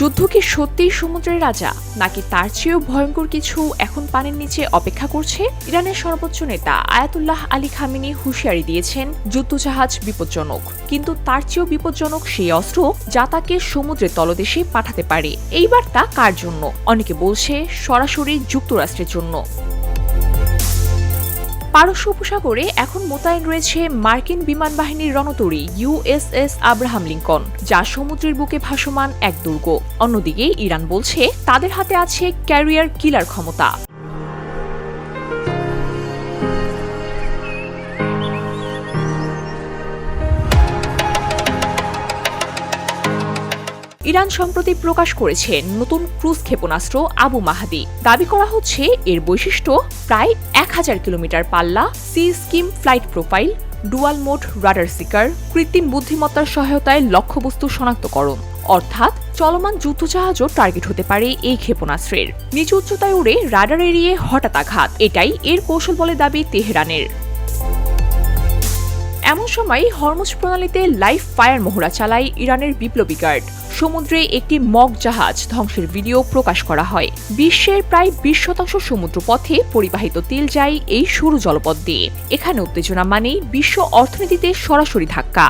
যুদ্ধ কি সত্যিই সমুদ্রের রাজা, নাকি তার চেয়েও ভয়ঙ্কর কিছু এখন পানির নিচে অপেক্ষা করছে? ইরানের সর্বোচ্চ নেতা আয়াতুল্লাহ আলী খামিনি হুঁশিয়ারি দিয়েছেন, যুদ্ধজাহাজ বিপজ্জনক। কিন্তু তার চেয়েও বিপজ্জনক সেই অস্ত্র যা তাকে সমুদ্রের তলদেশে পাঠাতে পারে। এই বার্তা কার জন্য? অনেকে বলছে সরাসরি যুক্তরাষ্ট্রের জন্য। পারস্য উপসাগরে এখন মোতায়েন রয়েছে মার্কিন বিমান বাহিনীর রণতরী ইউএসএস আব্রাহাম লিঙ্কন, যা সমুদ্রের বুকে ভাসমান এক দুর্গ। অন্যদিকে ইরান বলছে, তাদের হাতে আছে ক্যারিয়ার কিলার ক্ষমতা। ইরান সম্প্রতি প্রকাশ করেছে নতুন ক্রুজ ক্ষেপণাস্ত্র আবু মাহাদি। দাবি করা হচ্ছে এর বৈশিষ্ট্য প্রায় এক হাজার কিলোমিটার পাল্লা, sea skim flight profile, dual mode radar seeker, কৃত্রিম বুদ্ধিমত্তার সহায়তায় লক্ষ্যবস্তু শনাক্তকরণ। অর্থাৎ চলমান যুদ্ধজাহাজও টার্গেট হতে পারে এই ক্ষেপণাস্ত্রের। নিচু উচ্চতায় উড়ে রাডার এড়িয়ে হঠাৎ আঘাত। এটাই এর কৌশল বলে দাবি তেহরানের। সময় হরমুজ প্রণালীতে লাইফ ফায়ার মহড়া চালায় ইরানের বিপ্লবী গার্ড। সমুদ্রে একটি মগ জাহাজ ধ্বংসের ভিডিও প্রকাশ করা হয়। বিশ্বের প্রায় বিশ শতাংশ সমুদ্র পথে পরিবাহিত তেল যায় এই সরু জলপথ দিয়ে। এখানে উত্তেজনা মানেই বিশ্ব অর্থনীতিতে সরাসরি ধাক্কা।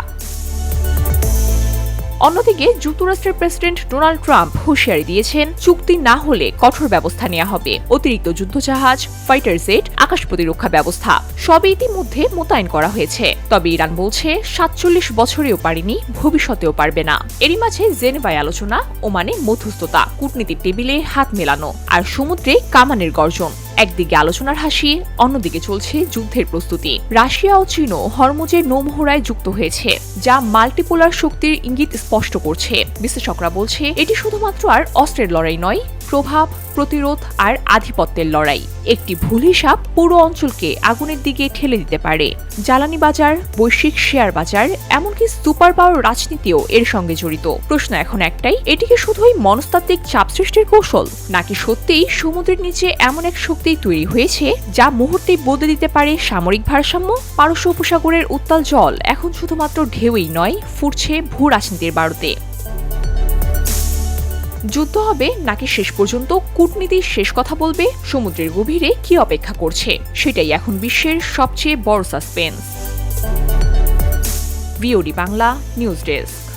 অন্যদিকে যুক্তরাষ্ট্রের প্রেসিডেন্ট ডোনাল্ড ট্রাম্প হুঁশিয়ারি দিয়েছেন, চুক্তি না হলে কঠোর ব্যবস্থা নেওয়া হবে। অতিরিক্ত যুদ্ধজাহাজ ফাইটার জেট আকাশ প্রতিরক্ষা ব্যবস্থা, সবই ইতিমধ্যে মোতায়েন করা হয়েছে। তবে ইরান বলছে, সাতচল্লিশ বছরেও পারেনি, ভবিষ্যতেও পারবে না। এরই মাঝে জেনেভায় আলোচনা, ওমানে মধ্যস্থতা, কূটনীতির টেবিলে হাত মেলানো, আর সমুদ্রে কামানের গর্জন। একদিকে আলোচনার হাসি, অন্যদিকে চলছে যুদ্ধের প্রস্তুতি। রাশিয়া ও চীনও হরমুজের নৌমহড়ায় যুক্ত হয়েছে, যা মাল্টিপোলার শক্তির ইঙ্গিত স্পষ্ট করছে। বিশ্লেষকরা বলছে, এটি শুধুমাত্র আর অস্ত্রের লড়াই নয়, প্রভাব, প্রতিরোধ আর আধিপত্যের লড়াই। একটি ভুল হিসাব পুরো অঞ্চলকে আগুনের দিকে ঠেলে দিতে পারে। জ্বালানি বাজার, বৈশ্বিক শেয়ার বাজার, এমনকি সুপার পাওয়ার রাজনীতিও এর সঙ্গে জড়িত। প্রশ্ন এখন একটাই এটিকে শুধুই মনস্তাত্ত্বিক চাপ সৃষ্টির কৌশল, নাকি সত্যিই সমুদ্রের নিচে এমন এক শক্তি তৈরি হয়েছে যা মুহূর্তেই বদলে দিতে পারে সামরিক ভারসাম্য, পারস্য উপসাগরের উত্তাল জল। এখন শুধুমাত্র ঢেউই নয়, ফুটছে ভূ রাজনীতির বারুতে। যুদ্ধ হবে নাকি শেষ পর্যন্ত? কূটনীতির শেষ কথা বলবে? সমুদ্রের গভীরে কি অপেক্ষা করছে? সেটাই এখন বিশ্বের সবচেয়ে বড় suspense V O D Bangla news desk